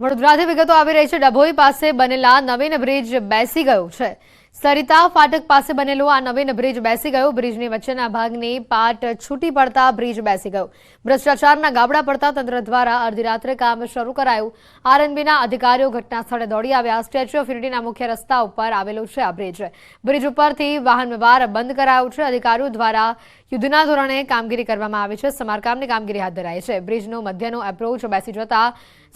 વડોદરાથી વિગતો આવી રહી છે. ડભોઈ પાસે બનેલા નવીન બ્રિજ બેસી ગયો છે. સરિતા ફાટક પાસે બનેલો આ નવીન બ્રિજ બેસી ગયો. બ્રિજની વચ્ચેના ભાગની પાટ છૂટી પડતા બ્રિજ બેસી ગયો. ભ્રષ્ટાચારના ગાબડા પડતા તંત્ર દ્વારા અડધી કામ શરૂ કરાયું. આરએનબીના અધિકારીઓ ઘટના સ્થળે દોડી આવ્યા. સ્ટેચ્યુ ઓફ યુનિટીના મુખ્ય રસ્તા ઉપર આવેલું છે આ બ્રિજ. બ્રિજ ઉપરથી વાહન વ્યવહાર બંધ કરાયો છે. અધિકારીઓ દ્વારા યુદ્ધના ધોરણે કામગીરી કરવામાં આવી છે. સમારકામની કામગીરી હાથ ધરાઈ છે. બ્રિજનો મધ્યનો એપ્રોચ બેસી જતા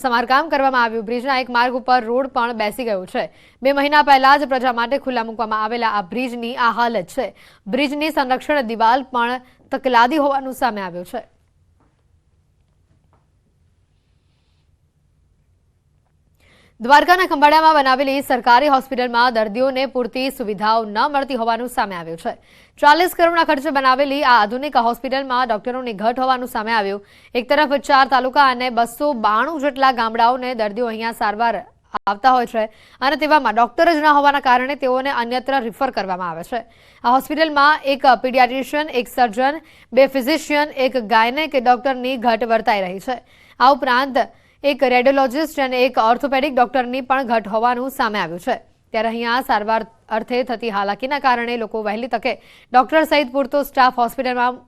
સમારકામ કરવામાં આવ્યું. બ્રિજના એક માર્ગ ઉપર રોડ પણ બેસી ગયો છે. બે મહિના પહેલા જ પ્રજા માટે ખુલ્લા મૂકવામાં આવેલા આ બ્રિજની આ હાલત છે. બ્રિજની સંરક્ષણ દિવાલ પણ તકલાદી હોવાનું સામે આવ્યું છે. દ્વારકાના ખંભાળિયામાં બનાવેલી સરકારી હોસ્પિટલમાં દર્દીઓને પૂરતી સુવિધાઓ ન મળતી હોવાનું સામે આવ્યું છે. ચાલીસ કરોડના ખર્ચે બનાવેલી આ આધુનિક હોસ્પિટલમાં ડોક્ટરોની ઘટ હોવાનું સામે આવ્યું. એક તરફ ચાર તાલુકા અને બસો બાણું જેટલા ગામડાઓને દર્દીઓ અહીંયા સારવાર આવતા હોય છે અને તેવામાં ડોક્ટર જ ન હોવાના કારણે તેઓને અન્યત્ર રિફર કરવામાં આવે છે. આ હોસ્પિટલમાં એક પીડિયાટ્રિશિયન, એક સર્જન, બે ફિઝિશિયન, એક ગાયનેક ડોક્ટરની ઘટ વર્તાઈ રહી છે. આ ઉપરાંત એક રેડિયોલોજિસ્ટ અને એક ઓર્થોપેડિક ડોક્ટરની પણ ઘટ હોવાનું સામે આવ્યું છે. ત્યારે અહીંયા સારવાર અર્થે થતી હાલાકીના કારણે લોકો વહેલી તકે ડોક્ટર સહિત પૂરતો સ્ટાફ હોસ્પિટલમાં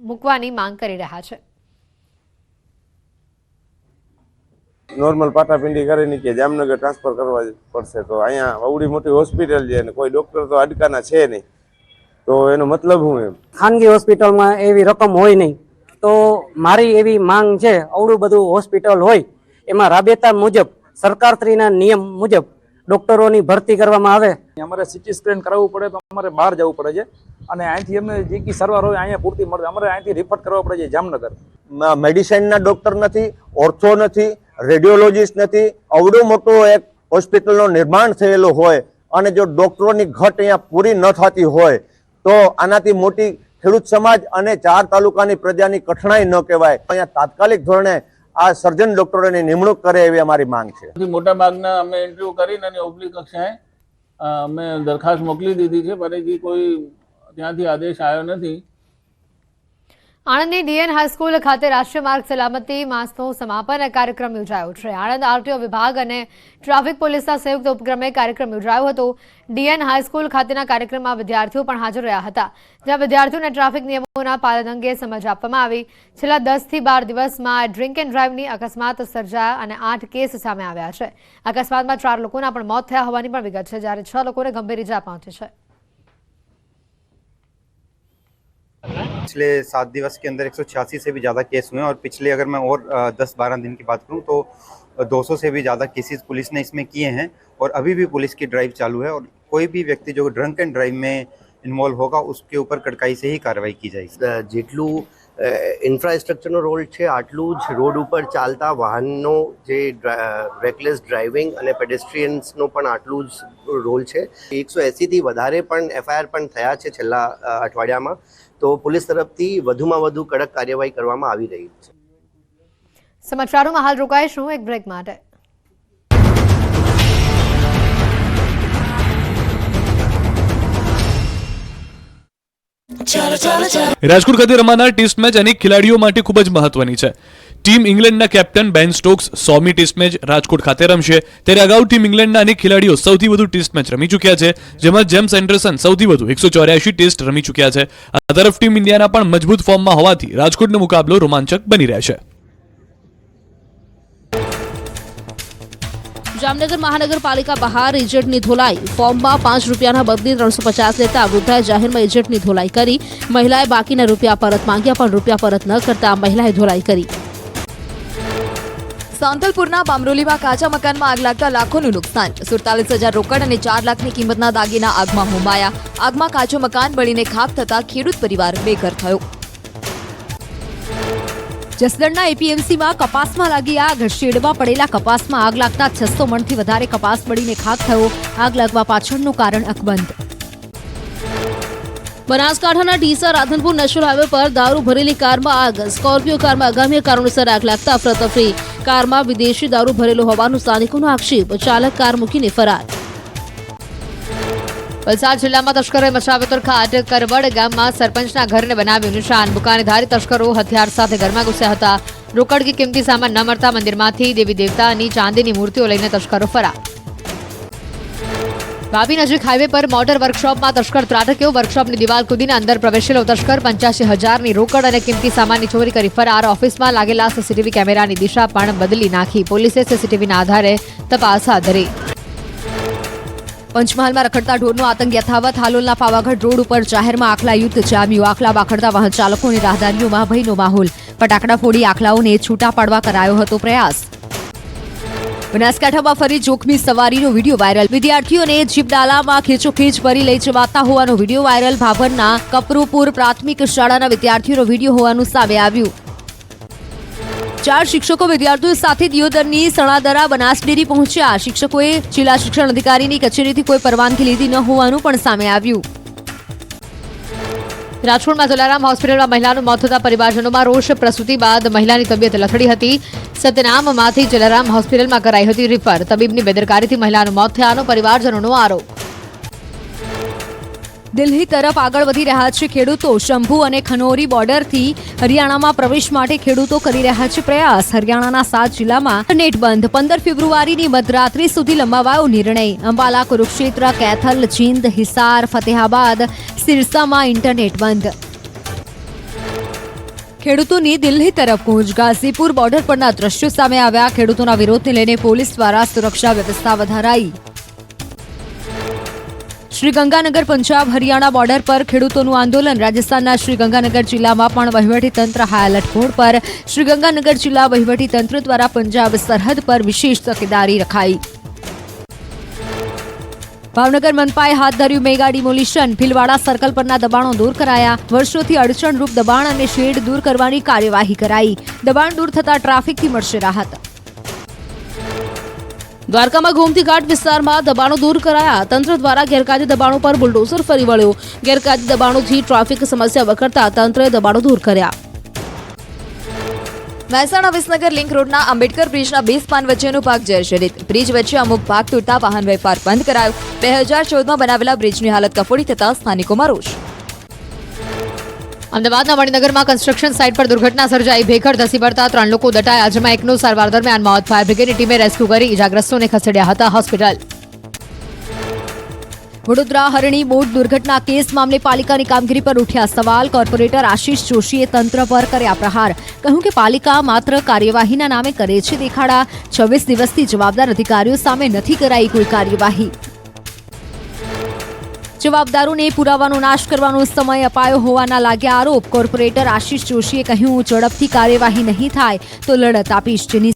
મૂકવાની માંગ કરી રહ્યા છે. નોર્મલ પાટાપિંડી કરીને કે જામનગર ટ્રાન્સફર કરવા પડશે. તો અહીંયા અવડી મોટી હોસ્પિટલ છે અને કોઈ ડોક્ટર તો અડકાના છે નહીં. તો એનો મતલબ હું એમ? ખાનગી હોસ્પિટલમાં એવી રકમ હોય નહીં. તો મારી એવી માંગ છે અવડું બધું હોસ્પિટલ હોય. એમાં રાબેતા મુજબ સરકારશ્રીના નિયમ મુજબ ડોક્ટરોની ભરતી કરવામાં આવે. અમારે સિટી સ્કેન કરાવવું પડે તો અમારે બહાર જવું પડે છે. અને અહીંથી અમને જે કી સારવાર હોય અહીંયા પૂરતી મળે. અમારે અહીંથી રિફર કરવા પડે છે જામનગર. મેડિસિનના ડોક્ટર નથી ઓર્થો નથી રેડિયોલોજીસ્ટ નથી. અવડું મોટું એક હોસ્પિટલનું નિર્માણ થયેલું હોય અને જો ડોક્ટરોની ઘટ અહીંયા પૂરી ન થતી હોય તો આનાથી મોટી ખેડૂત સમાજ અને ચાર તાલુકાની પ્રજાની કઠણાઈ ન કહેવાય. અહીંયા તાત્કાલિક ધોરણે આ સર્જન ડોક્ટરોની નિમણૂક કરે એવી અમારી માંગ છે. મોટા ભાગના અમે ઇન્ટરવ્યુ કરીને અને ઉપલી કક્ષાએ અમે દરખાસ્ત મોકલી દીધી છે, પણ કોઈ ત્યાંથી આદેશ આવ્યો નથી. આણંદની ડીએન હાઈસ્કૂલ ખાતે રાષ્ટ્રીય માર્ગ સલામતી માસનો સમાપન કાર્યક્રમ યોજાયો છે. આણંદ આરટીઓ વિભાગ અને ટ્રાફિક પોલીસના સંયુક્ત ઉપક્રમે કાર્યક્રમ યોજાયો હતો. ડીએન હાઈસ્કૂલ ખાતેના કાર્યક્રમમાં વિદ્યાર્થીઓ પણ હાજર રહ્યા હતા. જ્યાં વિદ્યાર્થીઓને ટ્રાફિક નિયમોના પાલન અંગે સમજ આપવામાં આવી. છેલ્લા દસથી બાર દિવસમાં ડ્રિંક એન્ડ ડ્રાઈવની અકસ્માત સર્જાયા અને આઠ કેસ સામે આવ્યા છે. અકસ્માતમાં ચાર લોકોના પણ મોત થયા હોવાની પણ વિગત છે, જ્યારે છ લોકોને ગંભીર ઇજા પહોંચી છે. पिछले सात दिवस के अंदर 186 से भी ज़्यादा केस हुए हैं और पिछले अगर मैं और दस बारह दिन की बात करूँ तो 200 से भी ज़्यादा केसेस पुलिस ने इसमें किए हैं और अभी भी पुलिस की ड्राइव चालू है और कोई भी व्यक्ति जो ड्रंक एंड ड्राइव में इन्वॉल्व होगा उसके ऊपर कड़काई से ही कार्रवाई की जाएगी। जेटलू ઇન્ફ્રાસ્ટ્રક્ચરનો રોલ છે. આટલું જ રોડ ઉપર ચાલતા વાહનનો જે રેકલેસ ડ્રાઇવિંગ અને પેડેસ્ટ્રિયન્સનો પણ આટલું જ રોલ છે. એકસો એંસીથી વધારે પણ એફઆઈઆર પણ થયા છે છેલ્લા અઠવાડિયામાં. તો પોલીસ તરફથી વધુમાં વધુ કડક કાર્યવાહી કરવામાં આવી રહી છે. સમાચારોમાં હાલ રોકાઈશું. એક બ્રેક માટે. રાજકોટ ખાતે રમાનાર ટેસ્ટ મેચ અનેક ખેલાડીઓ માટે ખૂબ જ મહત્વની છે. ટીમ ઇંગ્લેન્ડના કેપ્ટન બેન સ્ટોક્સ સોમી ટેસ્ટ મેચ રાજકોટ ખાતે રમશે. ત્યારે અગાઉ ટીમ ઇંગ્લેન્ડના અનેક ખેલાડીઓ સૌથી વધુ ટેસ્ટ મેચ રમી ચૂક્યા છે, જેમાં જેમ્સ એન્ડરસન સૌથી વધુ એકસો ચોર્યાસી ટેસ્ટ રમી ચૂક્યા છે. આ તરફ ટીમ ઇન્ડિયાના પણ મજબૂત ફોર્મમાં હોવાથી રાજકોટનો મુકાબલો રોમાંચક બની રહેશે. જામનગર મહાનગરપાલિકા બહાર એજન્ટની ધોલાઈ. ફોર્મમાં પાંચ રૂપિયાના બદલી ત્રણસો પચાસ લેતા વૃદ્ધાએ જાહેરમાં એજન્ટની ધોલાઈ કરી. મહિલાએ બાકીના રૂપિયા પરત માંગ્યા પણ રૂપિયા પરત ન કરતા મહિલાએ ધોલાઈ કરી. સાંતલપુરના બામરોલીમાં કાચા મકાનમાં આગ લાગતા લાખોનું નુકસાન. સુડતાલીસ હજાર રોકડ અને ચાર લાખની કિંમતના દાગીના આગમાં હોમાયા. આગમાં કાચું મકાન બળીને ખાખ થતા ખેડૂત પરિવાર બેઘર થયો. જસદણના એપીએમસીમાં કપાસમાં લાગી આગ. શેડમાં પડેલા કપાસમાં આગ લાગતા છસો મણથી વધારે કપાસ બળીને ખાક થયો. આગ લાગવા પાછળનું કારણ અકબંધ. બનાસકાંઠાના ડીસા રાધનપુર નેશનલ હાઈવે પર દારૂ ભરેલી કારમાં આગ. સ્કોર્પિયો કારમાં અગમ્ય કારણોસર આગ લાગતા અફરાતફરી કારમાં વિદેશી દારૂ ભરેલો હોવાનો સ્થાનિકોનો આક્ષેપ. ચાલક કાર મૂકીને ફરાર. વલસાડ જિલ્લામાં તસ્કરોએ મચાવ્યો તરખાટ કરવડ ગામમાં સરપંચના ઘરને બનાવ્યું નિશાન. બુકાનીધારી તસ્કરો હથિયાર સાથે ઘરમાં ઘૂસ્યા હતા. રોકડ કે કિંમતી સામાન ન મળતા મંદિરમાંથી દેવી દેવતાની ચાંદીની મૂર્તિઓ લઈને તસ્કરો ફરાર. વાપી નજીક હાઈવે પર મોટર વર્કશોપમાં તસ્કર ત્રાટક્યો. વર્કશોપની દિવાલ કૂદીને અંદર પ્રવેશેલો તસ્કર પંચ્યાસી હજારની રોકડ અને કિંમતી સામાનની ચોરી કરી ફરાર. ઓફિસમાં લાગેલા સીસીટીવી કેમેરાની દિશા પણ બદલી નાખી. પોલીસે સીસીટીવીના આધારે તપાસ હાથ ધરી. પંચમહાલમાં રખડતા ઢોરનો આતંક યથાવત. હાલોલના પાવાગઢ રોડ ઉપર જાહેરમાં આખલા યુદ્ધ જામ્યું આખલા બાખડતા વાહન ચાલકો અને રાહદારીઓમાં ભયનો માહોલ. ફટાકડા ફોડી આખલાઓને છૂટા પાડવા કરાયો હતો પ્રયાસ. બનાસકાંઠામાં ફરી જોખમી સવારીનો વીડિયો વાયરલ. વિદ્યાર્થીઓને જીપડાલામાં ખેંચોખેંચ ભરી લઈ જવાતા હોવાનો વીડિયો વાયરલ. ભાભરના કપરુપુર પ્રાથમિક શાળાના વિદ્યાર્થીઓનો વીડિયો હોવાનું સામે આવ્યું. ચાર શિક્ષકો વિદ્યાર્થીઓ સાથે દિયોદરની સણાદરા બનાસ ડેરી પહોંચ્યા. શિક્ષકોએ જિલ્લા શિક્ષણ અધિકારીની કચેરીથી કોઈ પરવાનગી લીધી ન હોવાનું પણ સામે આવ્યું. રાજકોટમાં જલારામ હોસ્પિટલમાં મહિલાનું મોત થતા પરિવારજનોમાં રોષ. પ્રસૂતિ બાદ મહિલાની તબિયત લથડી હતી. સતનામમાંથી જલારામ હોસ્પિટલમાં કરાઈ હતી રિફર. તબીબની બેદરકારીથી મહિલાનું મોત થયાનો પરિવારજનોનો આરોપ. દિલ્હી તરફ આગળ વધી રહ્યા છે ખેડૂતો. શંભુ અને ખનોરી બોર્ડરથી હરિયાણામાં પ્રવેશ માટે ખેડૂતો કરી રહ્યા છે પ્રયાસ. હરિયાણાના સાત જિલ્લામાં નેટ બંધ. પંદર ફેબ્રુઆરીની મધરાત્રી સુધી લંબાવાયો નિર્ણય. અંબાલા, કુરુક્ષેત્ર, કેથલ, જીંદ, હિસાર, ફતેહાબાદ, સિરસામાં ઇન્ટરનેટ બંધ. ખેડૂતોની દિલ્હી તરફ કૂચ ગાઝીપુર બોર્ડર પરના દ્રશ્યો સામે આવ્યા. ખેડૂતોના વિરોધને લઈને પોલીસ દ્વારા સુરક્ષા વ્યવસ્થા વધારાઈ. શ્રી ગંગાનગર પંજાબ હરિયાણા બોર્ડર પર ખેડૂતોનું આંદોલન. રાજસ્થાનના શ્રી ગંગાનગર જિલ્લામાં પણ વહીવટીતંત્ર હાઈ એલર્ટ મોડ પર. શ્રી ગંગાનગર જિલ્લા વહીવટીતંત્ર દ્વારા પંજાબ સરહદ પર વિશેષ તકેદારી રખાઈ. ભાવનગર મનપાએ હાથ ધર્યું મેગા ડિમોલિશન. ભીલવાડા સર્કલ પરના દબાણો દૂર કરાયા. વર્ષોથી અડચણરૂપ દબાણ અને શેડ દૂર કરવાની કાર્યવાહી કરાઈ. દબાણ દૂર થતા ટ્રાફિકથી મળશે રાહત. દ્વારકામાં ગોમતી ઘાટ વિસ્તારમાં દબાણો દૂર કરાયા. તંત્ર દ્વારા ગેરકાયદે દબાણો પર બુલડોઝર ફરી વળ્યો. ગેરકાયદે દબાણોથી ટ્રાફિક સમસ્યા વકરતા તંત્રએ દબાણો દૂર કર્યા. મહેસાણા વિસનગર લિંક રોડના આંબેડકર બ્રિજના બે સ્પાન વચ્ચેનો ભાગ જર્જરિત બ્રિજ વચ્ચે અમુક ભાગ તૂટતા વાહન વેપાર બંધ કરાયો. બે હજાર ચૌદમાં બનાવેલા બ્રિજની હાલત કફોડી થતા સ્થાનિકોમાં રોષ. અમદાવાદના મણિનગરમાં કન્સ્ટ્રક્શન સાઇટ પર દુર્ઘટના સર્જાઈ. ભેખડ ધસી પડતા ત્રણ લોકો દટાયા. જેમાં એકનું સારવાર દરમિયાન મોત ફાયર બ્રિગેડની ટીમે રેસ્ક્યુ કરી ઇજાગ્રસ્તોને ખસેડ્યા હતા હોસ્પિટલ. વડોદરા હરણી બોટ દુર્ઘટના કેસ મામલે પાલિકાની કામગીરી પર ઉઠ્યા સવાલ. કોર્પોરેટર આશીષ જોશીએ તંત્ર પર કર્યા પ્રહાર. કહ્યું કે પાલિકા માત્ર કાર્યવાહીના નામે કરે છે. દેખાડા છવ્વીસ દિવસથી જવાબદાર અધિકારીઓ સામે નથી કરાઈ કોઈ કાર્યવાહી. જવાબદારોને પુરાવાનો નાશ કરવાનો સમય અપાયો હોવાના લાગ્યા આરોપ. કોર્પોરેટર આશીષ જોશીએ કહ્યું, ઝડપથી કાર્યવાહી નહીં થાય તો લડત આપીશ, જેની